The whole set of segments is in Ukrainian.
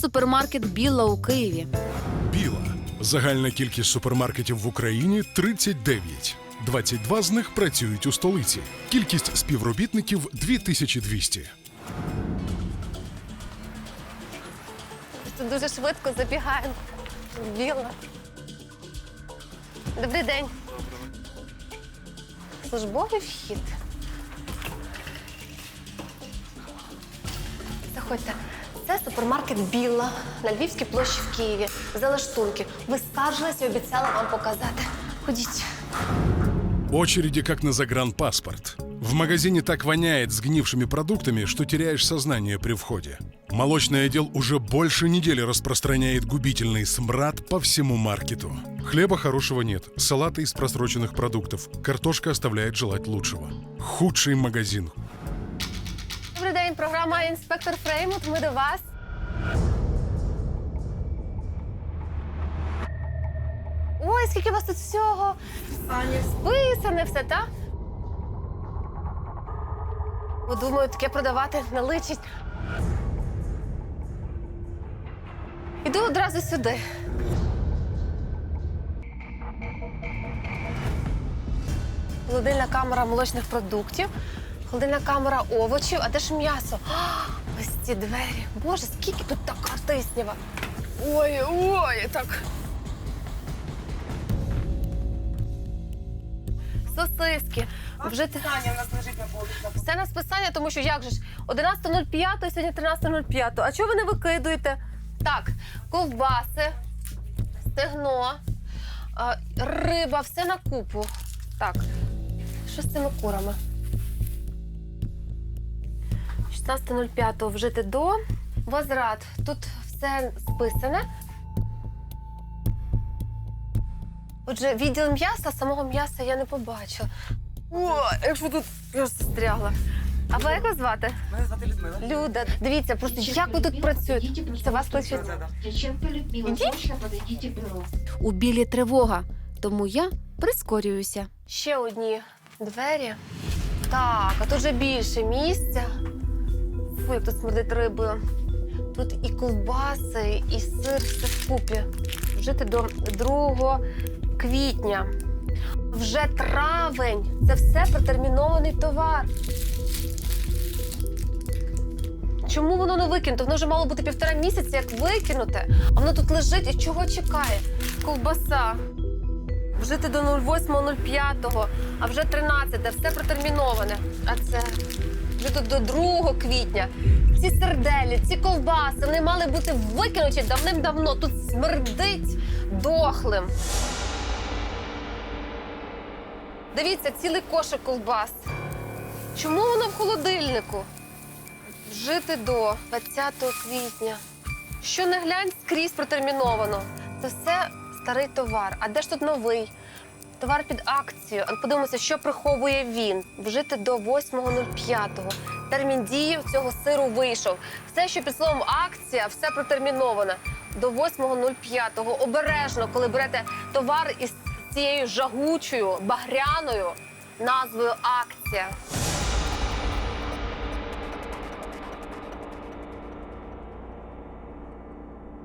супермаркет Білла у Києві. Біла. Загальна кількість супермаркетів в Україні 39. 22 з них працюють у столиці. Кількість співробітників 2200. Тут дуже швидко забігаємо. Біла. Добрий день. Службовий вхід. Заходьте. Це супермаркет Біла на Львівській площі в Києві. Залаштунки. Ви скаржились і обіцяла вам показати. Ходіть. Очереди как на загранпаспорт. В магазине так воняет сгнившими продуктами, что теряешь сознание при входе. Молочный отдел уже больше недели распространяет губительный смрад по всему маркету. Хлеба хорошего нет, салаты из просроченных продуктов, картошка оставляет желать лучшего. Худший магазин, Добрий день, програма інспектор Фреймут. Ми до вас. Ой, скільки у вас тут всього. Списане все, так? Думаю, таке продавати не личить. Іду одразу сюди. Холодильна камера молочних продуктів, холодильна камера овочів, а де ж м'ясо? А, Ось ці двері. Боже, скільки тут така тиснява. Ой, ой, так. Сосиски. Вже ти... Таня у нас лежить на полі. Все на списання, тому що як же ж 11.05, сьогодні 13.05. А чого ви не викидуєте? Так, ковбаси, стегно, риба, все на купу. Так, що з цими курами? 16.05 вжити до. Возврат. Тут все списане. Отже, відділ м'яса, самого м'яса я не побачила. О, якщо тут я застрягла. А ви як вас звати? Мене звати Людмила. Люда, дивіться, просто як ви тут працюєте? Це вас кличуть. Ідіть. У білі тривога, тому я прискорююся. Ще одні двері. Так, а тут вже більше місця. Фу, як тут смердить рибою. Тут і ковбаси, і сир, все вкупі. Жити до 2 квітня. Вже травень. Це все протермінований товар. Чому воно не викинуто? Воно вже мало бути півтора місяця, як викинуте. А воно тут лежить і чого чекає? Ковбаса. Вжити до 08.05, а вже 13, все протерміноване. А це вже тут до 2 квітня. Ці серделі, ці ковбаси, вони мали бути викинуті давним-давно. Тут смердить дохлим. Дивіться, цілий кошик ковбас. Чому воно в холодильнику? Вжити до 20 квітня. Що не глянь, скрізь протерміновано. Це все старий товар. А де ж тут новий? Товар під акцію. Подивимося, що приховує він. Вжити до 8.05. Термін дії цього сиру вийшов. Все, що під словом акція, все протерміноване. До 8.05. Обережно, коли берете товар із цією жагучою, багряною назвою акція.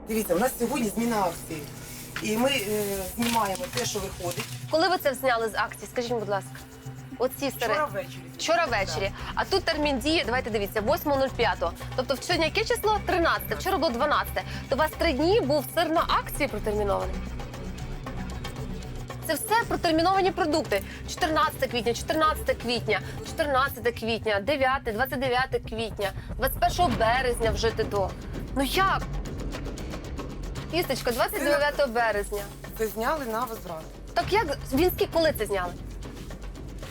Дивіться, у нас сьогодні зміна акції. І ми е, знімаємо те, що виходить. Коли ви це зняли з акції? Скажіть, будь ласка. Оці старі. Вчора ввечері. Вчора ввечері. А тут термін дії, давайте дивіться, 8.05. Тобто сьогодні яке число? 13. Вчора було 12. То у вас три дні був сир на акції протермінований. Це все протерміновані продукти. 14 квітня, 14 квітня, 14 квітня, 9, 29 квітня, 21 березня вжити до. Ну як? Істочка, 29 березня. Це зняли на возврат, Так як він скільки коли це зняли?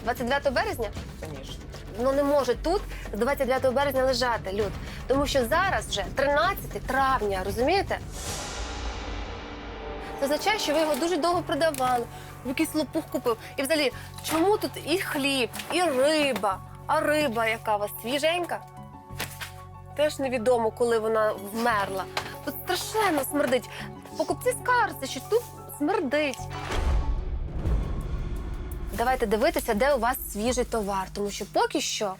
29 березня? звісно. Ну не може тут з 29 березня лежати, люд. Тому що зараз вже 13 травня, розумієте? Це означає, що ви його дуже довго продавали, в якийсь лопух купив. І взагалі, чому тут і хліб, і риба, а риба, яка у вас свіженька? Теж невідомо, коли вона вмерла. Тут страшенно смердить. Покупці скаржаться, що тут смердить. Давайте дивитися, де у вас свіжий товар, тому що поки що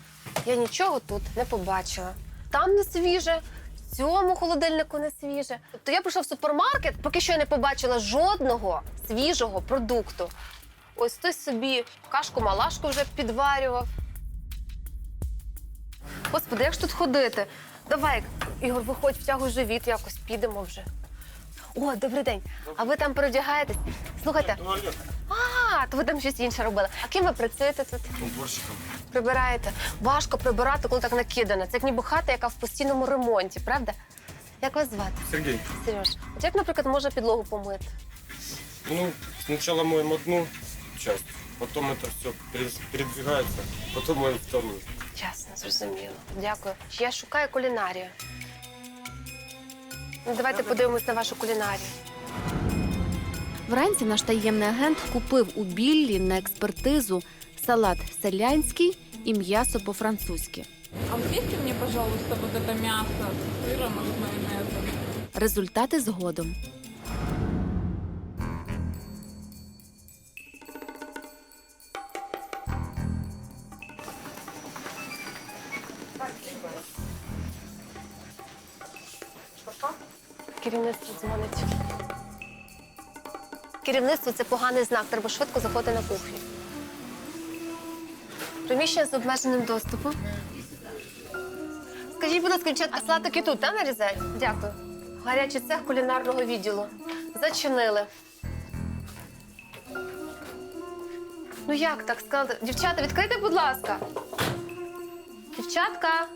я нічого тут не побачила. Там не свіже, в цьому холодильнику не свіже. Тобто я прийшла в супермаркет, поки що я не побачила жодного свіжого продукту. Ось хтось собі кашку-малашку вже підварював. Господи, як ж тут ходити? Давай, Ігор, виходь, втягуй живіт, якось підемо вже. О, добрий день. А ви там переодягаєтесь? Слухайте. А, то ви там щось інше робили. А ким ви працюєте тут? Уборщиком. Прибираєте. Важко прибирати, коли так накидано. Це як ніби хата, яка в постійному ремонті, правда? Як вас звати? Сергей, Сереж, от як, наприклад, можна підлогу помити? ну, сначала моем одну часть, потом это все передвигается, потом моем вторую. Ясно, зрозуміло. Дякую. Я шукаю кулінарію. Ну, Давайте подивимось на вашу кулінарію. Вранці наш таємний агент купив у Біллі на експертизу салат селянський і м'ясо по-французьки. А вместе мені, пожалуйста, вот это мясо з сиром і майонезом. Результати згодом. Керівництво дзвонить. Керівництво це поганий знак. Треба швидко заходити на кухню. Приміщення з обмеженим доступом. Скажіть, будь ласка, дівчатка, салатики тут, так, нарізають? Дякую. Гарячий цех кулінарного відділу. Зачинили. Ну як так сказали? Дівчата, відкрийте, будь ласка. Дівчатка.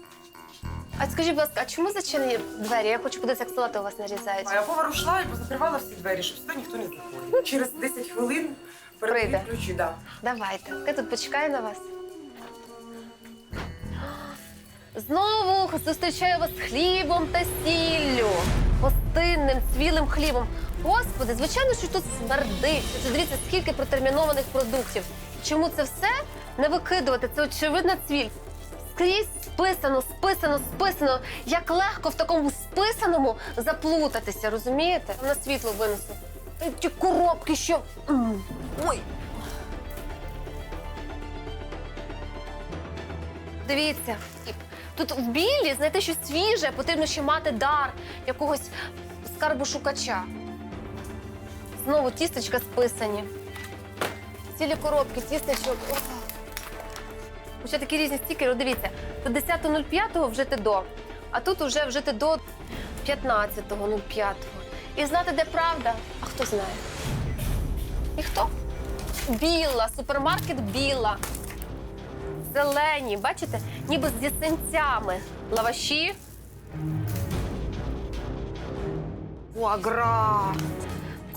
А скажіть, будь ласка, а чому зачинені двері? Я хочу подивитися, як салати у вас нарізають. А я повар ушла і позакривала всі двері, щоб сюди ніхто не заходив. Через 10 хвилин Прийде. ключі, да. Давайте. Я тут почекаю на вас. Знову зустрічаю вас хлібом та сіллю. Гостинним, цвілим хлібом. Господи, звичайно, що тут смердить. Це дивіться, скільки протермінованих продуктів. Чому це все не викидувати? Це очевидна цвіль. Скрізь списано, списано, списано. Як легко в такому списаному заплутатися, розумієте? На світло винесу. Е, Ті коробки, що. Ой, Дивіться, тут в білі знайти щось свіже, потрібно ще мати дар якогось скарбошукача. Знову тістечка списані. Цілі коробки, тістечок. Ще такі різні стікери. Дивіться, до 10.05 вжити до, а тут вже вжити до 15.05. І знати, де правда, а хто знає? Ніхто? Біла, супермаркет біла зелені, бачите, ніби з ясенцями. Лаваші. Фуагра.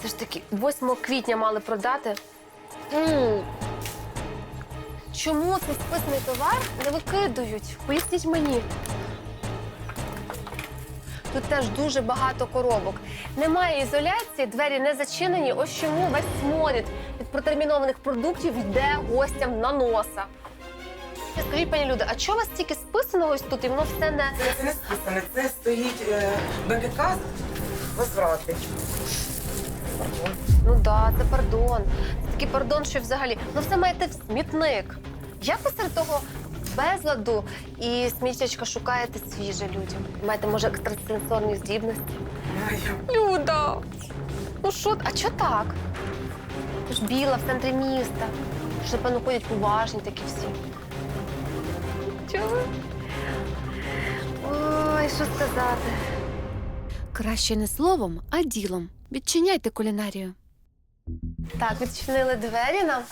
Це ж таки 8 квітня мали продати. Чому цей списаний товар не викидують? Поясніть мені. Тут теж дуже багато коробок. Немає ізоляції, двері не зачинені. Ось чому весь сморід від протермінованих продуктів йде гостям на носа. Скажіть, пані Люда, а чого у вас стільки списаного ось тут, і воно все не. Це, не списане, це стоїть е, БКК возврати. Ну да, це пардон. Це такий пардон, що взагалі. Ну все має йти в смітник. Як ви серед того безладу і сміттячка шукаєте свіже людям? Маєте, може, екстрасенсорні здібності? Люда! Ну що, а чого так? Ти ж біла в центрі міста. Ж, напевно, ходять поважні такі всі. Чого? Ой, що сказати? Краще не словом, а ділом. Відчиняйте кулінарію. Так, відчинили двері нам.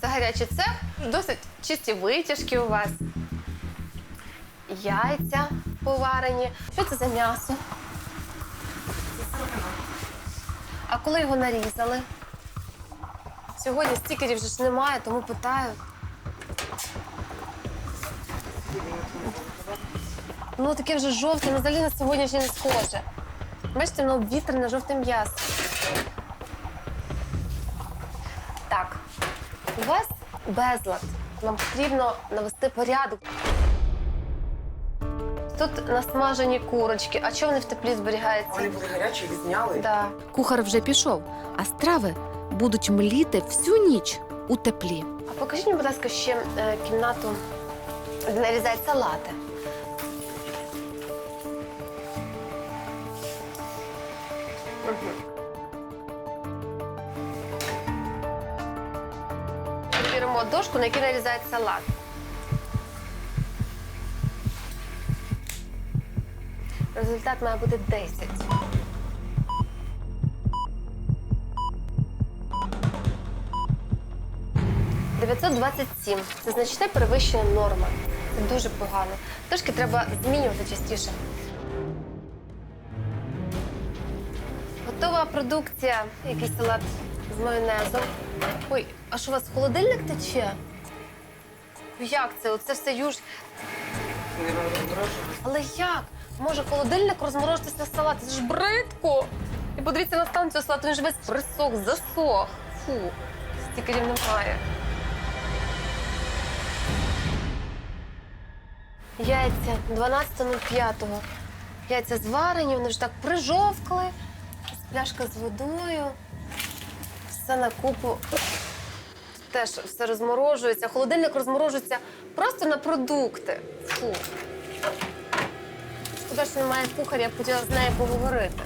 Це гарячий цех. Досить чисті витяжки у вас. Яйця поварені. Що це за м'ясо? А коли його нарізали? Сьогодні стікерів вже ж немає, тому питаю. Ну, таке вже жовте, ну, взагалі на сьогоднішнє не схоже. Бачите, воно обвітрене жовте м'ясо. Так, у вас безлад. Нам потрібно навести порядок. Тут насмажені курочки. А чого вони в теплі зберігаються? Вони були гарячі, їх зняли. Да. Кухар вже пішов, а страви будуть мліти всю ніч у теплі. А покажіть мені, будь ласка, ще е, кімнату, де нарізають салати. Перевіримо дошку, на якій нарізають салат. Результат має бути 10. «927» – це значне перевищення норми. Це дуже погано. Трошки треба змінювати частіше. Готова продукція, якийсь салат з майонезом. Ой, а що у вас холодильник тече? Ну, Як це? Оце все юж. Але як? Може холодильник розморозитись на салат? Це ж бридко! І подивіться на стан цього салату, він ж весь присох, засох. Фу, стікерів немає. Яйця 12.05. Яйця зварені, вони вже так прижовкли. Пляшка з водою. Все на купу. Теж все розморожується. Холодильник розморожується просто на продукти. Фу. Шкода, що немає кухаря, я б хотіла з нею поговорити.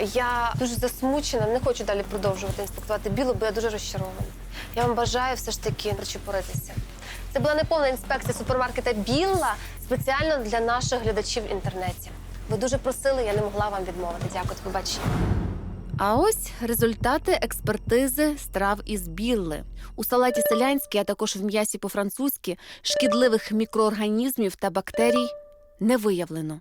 Я дуже засмучена, не хочу далі продовжувати інспектувати білу, бо я дуже розчарована. Я вам бажаю все ж таки причепоритися. Це була неповна інспекція супермаркета Білла спеціально для наших глядачів в інтернеті. Ви дуже просили, я не могла вам відмовити. Дякую, до. А ось результати експертизи страв із білли. У салаті селянській, а також в м'ясі по-французьки, шкідливих мікроорганізмів та бактерій не виявлено.